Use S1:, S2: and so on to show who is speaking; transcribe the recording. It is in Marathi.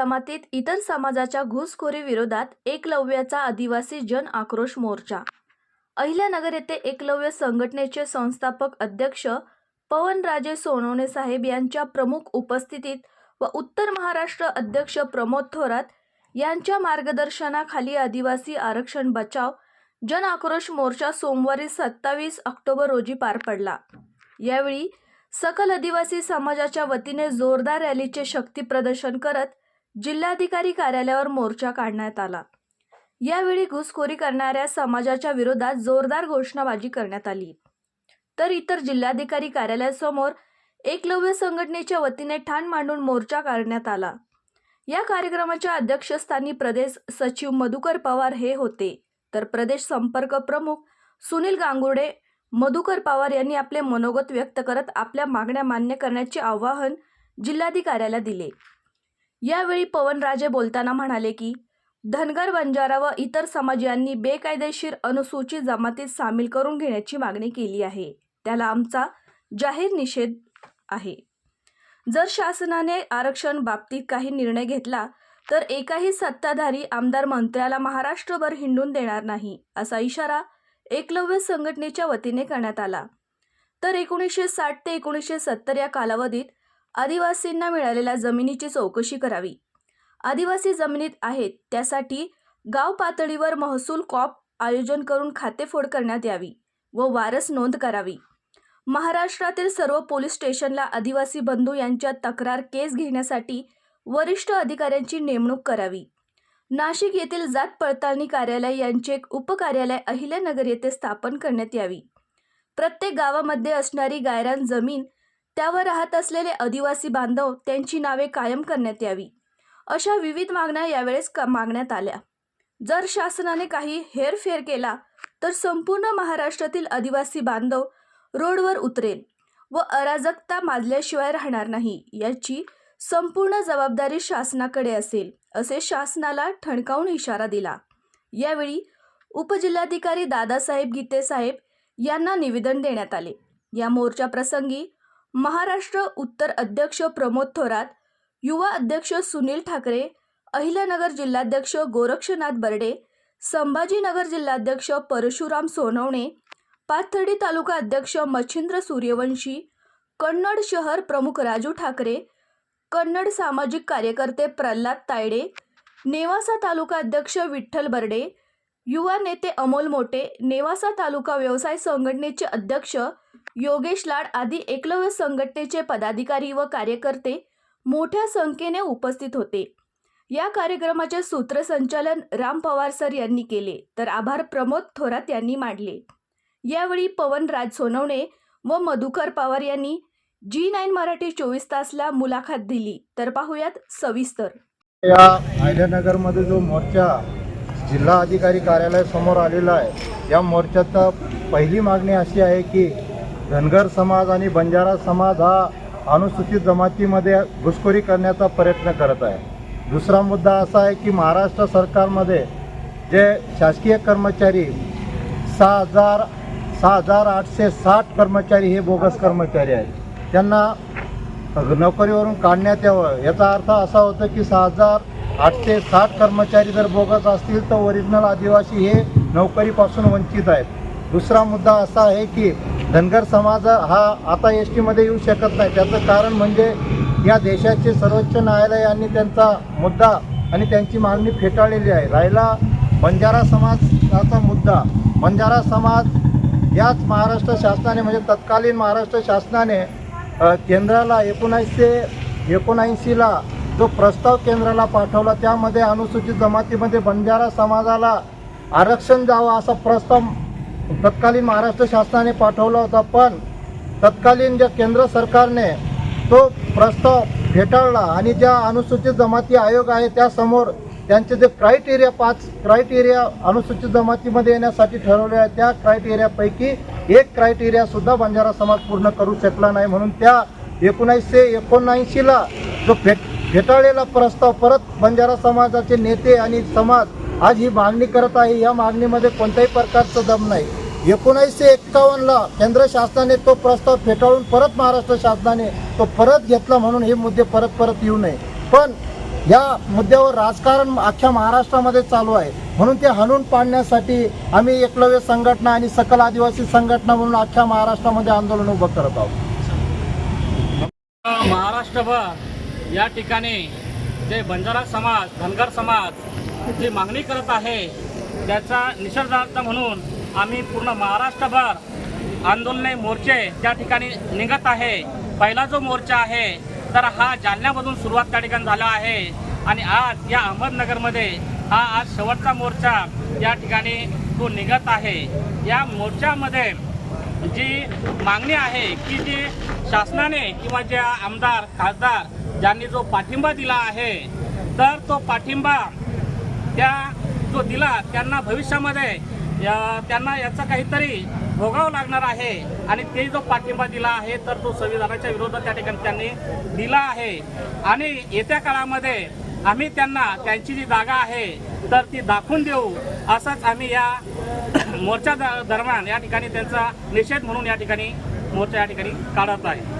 S1: जमातीत इतर समाजाच्या घुसखोरी विरोधात एकलव्याचा आदिवासी जन आक्रोश मोर्चा. अहिल्यानगर येथे एकलव्य संघटनेचे संस्थापक अध्यक्ष पवनराजे सोनवणे साहेब यांच्या प्रमुख उपस्थितीत व उत्तर महाराष्ट्र अध्यक्ष प्रमोद थोरात यांच्या मार्गदर्शनाखाली आदिवासी आरक्षण बचाव जन आक्रोश मोर्चा सोमवारी सत्तावीस ऑक्टोबर रोजी पार पडला. यावेळी सकल आदिवासी समाजाच्या वतीने जोरदार रॅलीचे शक्ती प्रदर्शन करत जिल्हाधिकारी कार्यालयावर मोर्चा काढण्यात आला. यावेळी घुसखोरी करणाऱ्या समाजाच्या विरोधात जोरदार घोषणाबाजी करण्यात आली. तर इतर जिल्हाधिकारी कार्यालयासमोर एकलव्य संघटनेच्या वतीने ठाण मांडून मोर्चा काढण्यात आला. या कार्यक्रमाच्या अध्यक्षस्थानी प्रदेश सचिव मधुकर पवार हे होते. तर प्रदेश संपर्क प्रमुख सुनील गांगुडे मधुकर पवार यांनी आपले मनोगत व्यक्त करत आपल्या मागण्या मान्य करण्याचे आवाहन जिल्हाधिकाऱ्याला दिले. यावेळी पवनराजे बोलताना म्हणाले की धनगर बंजारा व इतर समाज यांनी बेकायदेशीर अनुसूचित जमातीत सामील करून घेण्याची मागणी केली आहे. त्याला आमचा जाहीर निषेध आहे. जर शासनाने आरक्षण बाबतीत काही निर्णय घेतला तर एकाही सत्ताधारी आमदार मंत्र्याला महाराष्ट्रभर हिंडून देणार नाही असा इशारा एकलव्य संघटनेच्या वतीने करण्यात आला. तर एकोणीसशे साठ ते एकोणीसशे सत्तर या कालावधीत आदिवासींना मिळालेल्या जमिनीची चौकशी करावी. आदिवासी जमिनीत आहेत त्यासाठी गाव पातळीवर महसूल कॉप आयोजन करून खातेफोड करण्यात यावी व वारस नोंद करावी. महाराष्ट्रातील सर्व पोलीस स्टेशनला आदिवासी बंधू यांच्या तक्रार केस घेण्यासाठी वरिष्ठ अधिकाऱ्यांची नेमणूक करावी. नाशिक येथील जात पडताळणी कार्यालय यांचे एक उपकार्यालय अहिल्यानगर येथे स्थापन करण्यात यावी. प्रत्येक गावामध्ये असणारी गायरान जमीन त्यावर राहत असलेले आदिवासी बांधव त्यांची नावे कायम करण्यात यावी अशा विविध मागण्या यावेळेस क- मागण्यात आल्या. जर शासनाने काही हेरफेर केला तर संपूर्ण महाराष्ट्रातील आदिवासी बांधव रोडवर उतरेल व अराजकता माजल्याशिवाय राहणार नाही याची संपूर्ण जबाबदारी शासनाकडे असेल असे शासनाला ठणकावून इशारा दिला. यावेळी उपजिल्हाधिकारी दादासाहेब गीतेसाहेब यांना निवेदन देण्यात आले. या मोर्चा प्रसंगी महाराष्ट्र उत्तर अध्यक्ष प्रमोद थोरात युवा अध्यक्ष सुनील ठाकरे अहिल्यानगर जिल्हाध्यक्ष गोरक्षनाथ बर्डे संभाजीनगर जिल्हाध्यक्ष परशुराम सोनवणे पाथर्डी तालुका अध्यक्ष मच्छिंद्र सूर्यवंशी कन्नड शहर प्रमुख राजू ठाकरे कन्नड सामाजिक कार्यकर्ते प्रल्हाद तायडे नेवासा तालुका अध्यक्ष विठ्ठल बर्डे युवा नेते अमोल मोटे नेवासा तालुका व्यवसाय संघटनेचे अध्यक्ष योगेश लाड आदी एकलव्य संघटनेचे पदाधिकारी व कार्यकर्ते मोठ्या संख्येने उपस्थित होते. या कार्यक्रमाचे सूत्रसंचालन राम पवार सर यांनी केले. तर आभार प्रमोद थोरात यांनी मांडले. यावेळी पवन राज सोनवणे व मधुकर पवार यांनी जी नाईन मराठी चोवीस तासला मुलाखत दिली. तर पाहूयात सविस्तर.
S2: या अहिल्यानगरमध्ये जो मोर्चा जिल्हा अधिकारी कार्यालयासमोर आलेला आहे या मोर्चाचा पहिली मागणी अशी आहे की धनगर समाज आणि बंजारा समाज हा अनुसूचित जमातीमध्ये घुसखोरी करण्याचा प्रयत्न करत आहे. दुसरा मुद्दा असा आहे की महाराष्ट्र सरकारमध्ये जे शासकीय कर्मचारी सहा हजार सहा हजार आठशे साठ कर्मचारी हे बोगस कर्मचारी आहेत. त्यांना नोकरीवरून काढण्यात यावं. याचा अर्थ असा होतो की सहा हजार आठशे साठ कर्मचारी जर बोगस असतील तर ओरिजिनल आदिवासी हे नोकरीपासून वंचित आहेत. दुसरा मुद्दा असा आहे की धनगर समाज हा आता एस टीमध्ये येऊ शकत नाही. त्याचं कारण म्हणजे या देशाचे सर्वोच्च न्यायालयाने त्यांचा मुद्दा आणि त्यांची मागणी फेटाळलेली आहे. राहिला बंजारा समाजाचा मुद्दा. बंजारा समाज याच महाराष्ट्र शासनाने म्हणजे तत्कालीन महाराष्ट्र शासनाने केंद्राला एकोणीसशे एकोणऐंशीला जो प्रस्ताव केंद्राला पाठवला त्यामध्ये अनुसूचित जमातीमध्ये बंजारा समाजाला आरक्षण द्यावं असा प्रस्ताव तत्कालीन महाराष्ट्र शासनाने पाठवला होता पण तत्कालीन ज्या केंद्र सरकारने तो प्रस्ताव फेटाळला आणि ज्या अनुसूचित जमाती आयोग आहे त्यासमोर त्यांचे जे क्रायटेरिया पाच क्रायटेरिया अनुसूचित जमातीमध्ये येण्यासाठी ठरवले आहे त्या क्रायटेरियापैकी एक क्रायटेरियासुद्धा बंजारा समाज पूर्ण करू शकला नाही. म्हणून त्या एकोणीसशे एकोणऐंशीला जो फेट फेटाळलेला प्रस्ताव परत बंजारा समाजाचे नेते आणि समाज आज ही मागणी करत आहे या मागणीमध्ये कोणत्याही प्रकारचं दम नाही. एकोणीसशे एक्कावन्नला केंद्र शासनाने तो प्रस्ताव फेटाळून परत महाराष्ट्र शासनाने तो परत घेतला म्हणून हे मुद्दे परत परत येऊ नये. पण या मुद्द्यावर राजकारण अख्ख्या महाराष्ट्रामध्ये चालू आहे. म्हणून ते हणून पाडण्यासाठी आम्ही एकलव्य संघटना आणि सकल आदिवासी संघटना म्हणून अख्ख्या महाराष्ट्रामध्ये आंदोलन उभं करत आहोत.
S3: महाराष्ट्रभर या ठिकाणी जे बंजारा समाज धनगर समाज जी मागणी करत आहे त्याचा निषेधार्थ म्हणून आम्ही पूर्ण महाराष्ट्रभर आंदोलने मोर्चे त्या ठिकाणी निघत आहे पहिला जो मोर्चा आहे तर हा जालन्यामधून सुरुवात त्या ठिकाणी झाला आहे. आणि आज या अहमदनगरमध्ये हा आज शेवटचा मोर्चा या ठिकाणी तो निघत आहे. या मोर्चामध्ये जी मागणी आहे की जी शासनाने किंवा जे आमदार खासदार ज्यांनी जो पाठिंबा दिला आहे तर तो पाठिंबा त्या जो दिला त्यांना भविष्यामध्ये या- त्यांना याचा काहीतरी भोगावं लागणार आहे. आणि ते जो पाठिंबा दिला आहे तर तो संविधानाच्या विरोधात त्या ठिकाणी त्यांनी दिला आहे. आणि येत्या काळामध्ये आम्ही त्यांना त्यांची जी जागा आहे तर ती दाखवून देऊ असंच आम्ही या मोर्चा दरम्यान या ठिकाणी त्यांचा निषेध म्हणून या ठिकाणी मोर्चा या ठिकाणी काढत आहे.